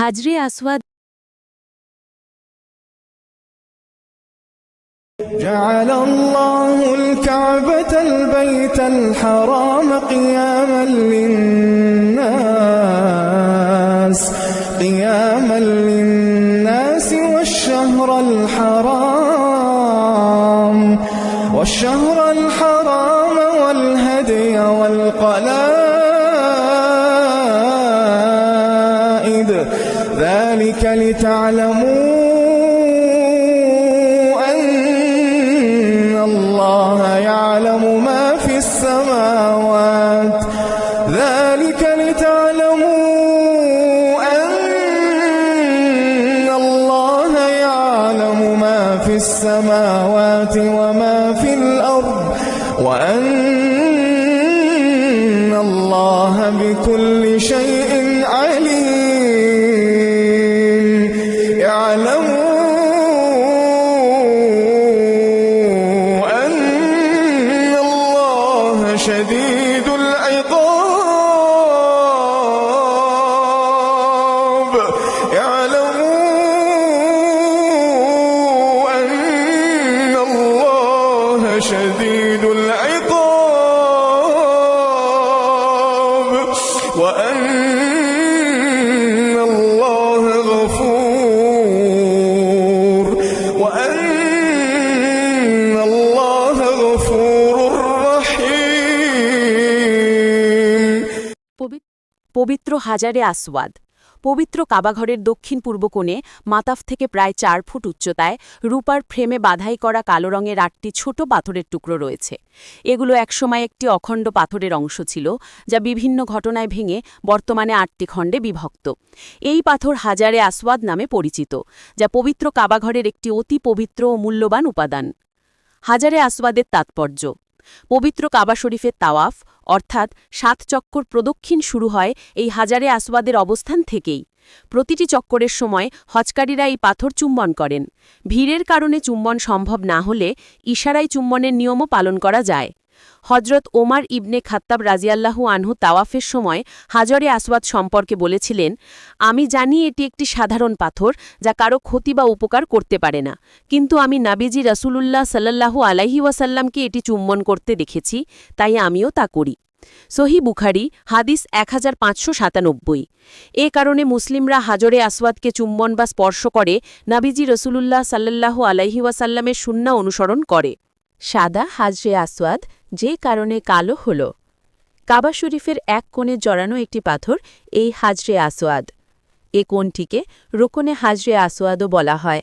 হাজরে আসওয়াদ جعل الله الكعبة البيت الحرام قياما للناس قياما للناس والشهر الحرام والشهر الحرام ذلك لتعلموا أن الله يعلم ما في السماوات. ذلك لتعلموا أن الله يعلم ما في السماوات وما في الأرض وأن اعلموا পবিত্র হাজারে আসওয়াদ। পবিত্র কাবাঘরের দক্ষিণ পূর্ব কোণে মাতাফ থেকে প্রায় চার ফুট উচ্চতায় রূপার ফ্রেমে বাধাই করা কালো রঙের আটটি ছোট পাথরের টুকরো রয়েছে। এগুলো একসময় একটি অখণ্ড পাথরের অংশ ছিল, যা বিভিন্ন ঘটনায় ভেঙে বর্তমানে আটটি খণ্ডে বিভক্ত। এই পাথর হাজারে আসওয়াদ নামে পরিচিত, যা পবিত্র কাবাঘরের একটি অতি পবিত্র ও মূল্যবান উপাদান। হাজারে আসওয়াদের তাৎপর্য পবিত্র কাবা শরীফের তাওয়াফ, অর্থাৎ সাত চক্কর প্রদক্ষিণ শুরু হয় এই হাজারে আসবাদের অবস্থান থেকেই। প্রতিটি চক্করের সময় হজকারীরা এই পাথর চুম্বন করেন। ভিড়ের কারণে চুম্বন সম্ভব না হলে ইশারায় চুম্বনের নিয়মও পালন করা যায়। হজরত ওমার ইবনে খাত্তাব রাজিয়াল্লাহু আনহু তাওয়াফের সময় হাজরে আসওয়াদ সম্পর্কে বলেছিলেন, আমি জানি এটি একটি সাধারণ পাথর যা কারও ক্ষতি বা উপকার করতে পারে না, কিন্তু আমি নাবিজি রাসূলুল্লাহ সাল্লাল্লাহু আলাইহি ওয়াসাল্লামকে এটি চুম্বন করতে দেখেছি, তাই আমিও তা করি। সহি বুখারি, হাদিস এক হাজার পাঁচশো সাতানব্বই। এ কারণে মুসলিমরা হাজরে আসওয়াদকে চুম্বন বা স্পর্শ করে নাবিজি রসুলুল্লাহ সাল্লাল্লাহু আলাইহি ওয়াসাল্লামের সুন্না অনুসরণ করে। সাদা হাজরে আসওয়াদ যে কারণে কালো হল। কাবা শরীফের এক কোণে জড়ানো একটি পাথর, এই হাজরে আসওয়াদ। এ কোণটিকে রোকনে হাজরে আসওয়াদও বলা হয়।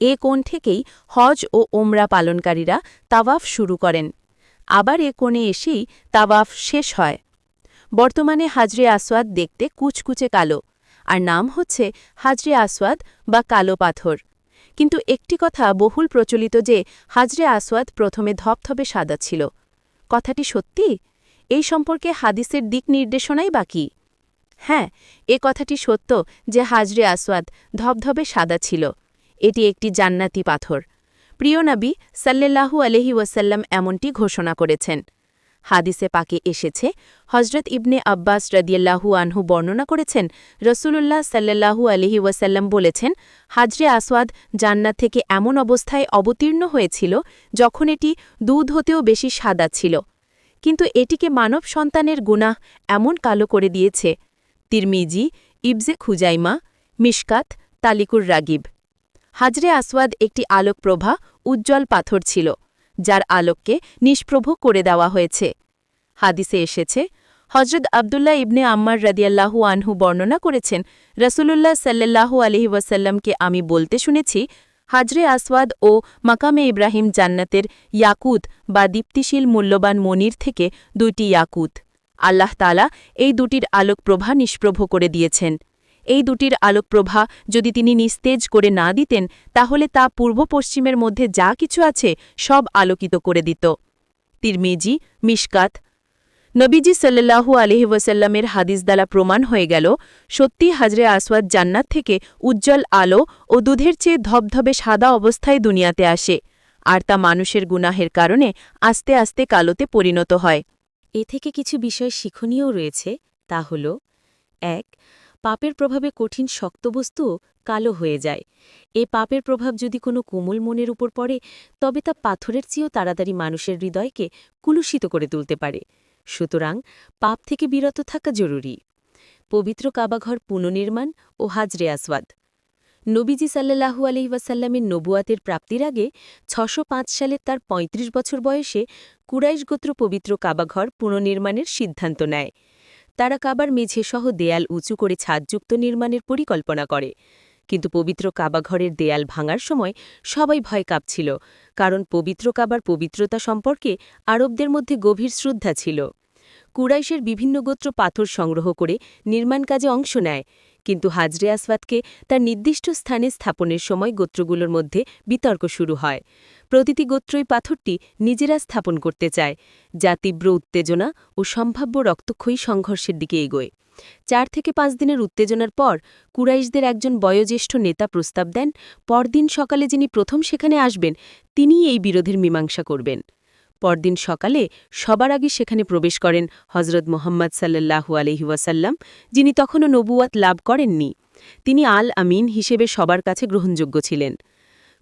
এ কোণ থেকেই হজ ও ওমরা পালনকারীরা তাওয়াফ শুরু করেন। আবার এ কোণে এসেই তাওয়াফ শেষ হয়। বর্তমানে হাজরে আসওয়াদ দেখতে কুচকুচে কালো, আর নাম হচ্ছে হাজরে আসওয়াদ বা কালো পাথর। কিন্তু একটি কথা বহুল প্রচলিত যে, হাজরে আসওয়াদ প্রথমে ধপধপে সাদা ছিল। কথাটি সত্যি? এই সম্পর্কে হাদিসের দিক নির্দেশনাই বাকি হ্যাঁ এ কথাটি সত্য যে, হাজরে আসওয়াদ ধবধবে সাদা ছিল। এটি একটি জান্নাতি পাথর। প্রিয় নবী সাল্লাল্লাহু আলহি ওয়াসাল্লাম এমনটি ঘোষণা করেছেন। হাদিসে পাকে এসেছে হজরত ইবনে আব্বাস রদিয়াল্লাহু আনহু বর্ণনা করেছেন, রসুলুল্লাহ সাল্লাল্লাহু আলহি ওয়াসাল্লাম বলেছেন, হাজরে আসওয়াদ জান্নাত থেকে এমন অবস্থায় অবতীর্ণ হয়েছিল যখন এটি দুধ হতেও বেশি সাদা ছিল। কিন্তু এটিকে মানব সন্তানের গুনাহ এমন কালো করে দিয়েছে। তিরমিজি, ইবজে খুজাইমা, মিশকাত, তালিকুর রাগিব। হাজরে আসওয়াদ একটি আলোকপ্রভা, উজ্জ্বল পাথর ছিল। যার আলোককে নিষ্প্রভ করে দেওয়া হয়েছে। হাদিসে এসেছে হজরত আবদুল্লাহ ইবনে আম্মার রদিয়াল্লাহু আনহু বর্ণনা করেছেন, রসুলুল্লাহ সাল্লাল্লাহু আলহি ওয়াসাল্লামকে আমি বলতে শুনেছি, হাজরে আসওয়াদ ও মাকামে ইব্রাহিম জান্নাতের ইয়াকুত বা দীপ্তিশীল মূল্যবান মনির থেকে দুইটি ইয়াকুত। আল্লাহ তালা এই দুটির আলোকপ্রভা নিষ্প্রভ করে দিয়েছেন। এই দুটির আলোকপ্রভা যদি তিনি নিস্তেজ করে না দিতেন, তাহলে তা পূর্ব পশ্চিমের মধ্যে যা কিছু আছে সব আলোকিত করে দিত। তিরমিজি, মিশকাত, নবীজি সাল্লাল্লাহু আলহি ওয়াসাল্লামের হাদিস দ্বারা প্রমাণ হয়ে গেল, সত্যি হাজরে আসওয়াদ জান্নাত থেকে উজ্জ্বল আলো ও দুধের চেয়ে ধবধবে সাদা অবস্থায় দুনিয়াতে আসে, আর তা মানুষের গুনাহের কারণে আস্তে আস্তে কালোতে পরিণত হয়। এ থেকে কিছু বিষয় শিক্ষণীয় রয়েছে, তা হল, এক পাপের প্রভাবে কঠিন শক্ত বস্তুও কালো হয়ে যায়। এ পাপের প্রভাব যদি কোনো কোমল মনের উপর পড়ে, তবে তা পাথরের চেয়েও তাড়াতাড়ি মানুষের হৃদয়কে কুলুষিত করে তুলতে পারে। সুতরাং পাপ থেকে বিরত থাকা জরুরি। পবিত্র কাবাঘর পুনর্নির্মাণ ও হাজরে আসওয়াদ। নবীজি সাল্লাহু আলহিবাসাল্লামের নবুয়াতের প্রাপ্তির আগে ছশো সালে তার ৩৫ বছর বয়সে কুরাইশ গোত্র পবিত্র কাবাঘর পুনর্নির্মাণের সিদ্ধান্ত নেয়। তারা কাবার মেঝে সহ দেয়াল উঁচু করে ছাদযুক্ত নির্মাণের পরিকল্পনা করে। কিন্তু পবিত্র কাবাঘরের দেয়াল ভাঙার সময় সবাই ভয় কাঁপছিল, কারণ পবিত্র কাবার পবিত্রতা সম্পর্কে আরবদের মধ্যে গভীর শ্রদ্ধা ছিল। কুরাইশের বিভিন্ন গোত্র পাথর সংগ্রহ করে নির্মাণ কাজে অংশ নেয়। কিন্তু হাজরে আসওয়াদকে তার নির্দিষ্ট স্থানে স্থাপনের সময় গোত্রগুলোর মধ্যে বিতর্ক শুরু হয়। প্রতিটি গোত্রই পাথরটি নিজেরা স্থাপন করতে চায়, যা তীব্র উত্তেজনা ও সম্ভাব্য রক্তক্ষয়ী সংঘর্ষের দিকে এগোয়। চার থেকে পাঁচ দিনের উত্তেজনার পর কুরাইশদের একজন বয়োজ্যেষ্ঠ নেতা প্রস্তাব দেন, পরদিন সকালে যিনি প্রথম সেখানে আসবেন, তিনিই এই বিরোধের মীমাংসা করবেন। পরদিন সকালে সবার আগে সেখানে প্রবেশ করেন হজরত মোহাম্মদ সাল্লাহু আলহিউসাল্লাম যিনি তখনও নবুয়াত লাভ করেননি। তিনি আল আমিন হিসেবে সবার কাছে গ্রহণযোগ্য ছিলেন।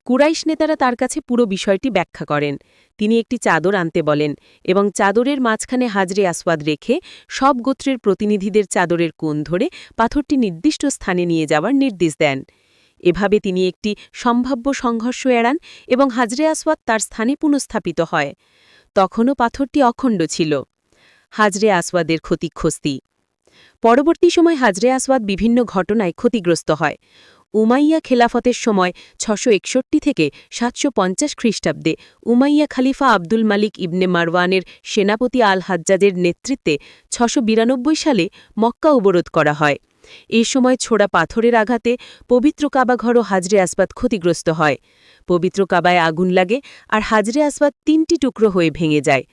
কুরাইশ নেতারা তার কাছে পুরো বিষয়টি ব্যাখ্যা করেন। তিনি একটি চাদর আনতে বলেন এবং চাদরের মাঝখানে হাজরে আসওয়াদ রেখে সব গোত্রের প্রতিনিধিদের চাদরের কোণ ধরে পাথরটি নির্দিষ্ট স্থানে নিয়ে যাওয়ার নির্দেশ দেন। এভাবে তিনি একটি সম্ভাব্য সংঘর্ষ এড়ান এবং হাজরে আসওয়াদ তার স্থানে পুনঃস্থাপিত হয়। তখনও পাথরটি অখণ্ড ছিল। হাজরে আসওয়াদের ক্ষতিক্ষস্তি পরবর্তী সময় হাজরে আসওয়াদ বিভিন্ন ঘটনায় ক্ষতিগ্রস্ত হয়। উমাইয়া খেলাফতের সময় ছশো থেকে সাতশো পঞ্চাশ খ্রিস্টাব্দে উমাইয়া খালিফা আব্দুল মালিক ইবনে মারওয়ানের সেনাপতি আল হাজ্জাজের নেতৃত্বে ছশো সালে মক্কা অবরোধ করা হয়। এ সময় ছোড়া পাথরের আঘাতে পবিত্র কাবাঘর ও হাজরে আসবাদ ক্ষতিগ্রস্ত হয়। পবিত্র কাবায় আগুন লাগে আর হাজরে আসবাদ তিনটি টুকরো হয়ে ভেঙে যায়।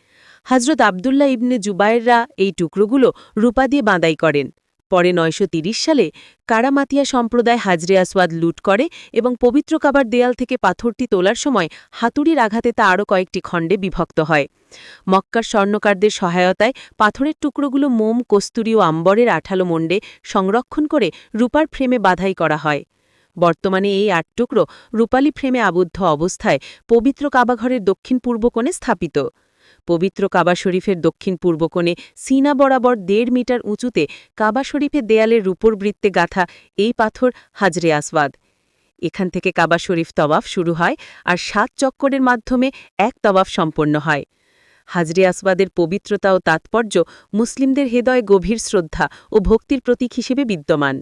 হজরত আবদুল্লাহ ইবনে জুবায়েররা এই টুকরোগুলো রূপা দিয়ে বাঁদাই করেন। পরে নয়শো সালে কারামাতিয়া সম্প্রদায় হাজরে আসওয়াদ লুট করে এবং পবিত্র কাবার দেয়াল থেকে পাথরটি তোলার সময় হাতুড়ির আঘাতে তা আরও কয়েকটি খণ্ডে বিভক্ত হয়। মক্কার স্বর্ণকারদের সহায়তায় পাথরের টুকরোগুলো মোম, কস্তুরী ও আম্বরের আঠালো মণ্ডে সংরক্ষণ করে রূপার ফ্রেমে বাধাই করা হয়। বর্তমানে এই আট টুকরো রূপালী ফ্রেমে আবদ্ধ অবস্থায় পবিত্র কাবাঘরের দক্ষিণ পূর্ব কোণে স্থাপিত। পবিত্র কাবা শরীফের দক্ষিণ পূর্ব কোণে সিনা বরাবর দেড় মিটার উঁচুতে কাবা শরীফের দেয়ালের রূপর বৃত্তে গাথা এই পাথর হাজরে আসওয়াদ। এখান থেকে কাবা শরীফ তওয়াফ শুরু হয় আর সাত চক্করের মাধ্যমে এক তওয়াফ সম্পন্ন হয়। হাজরে আসবাদের পবিত্রতা ও তাৎপর্য মুসলিমদের হৃদয়ে গভীর শ্রদ্ধা ও ভক্তির প্রতীক হিসেবে বিদ্যমান।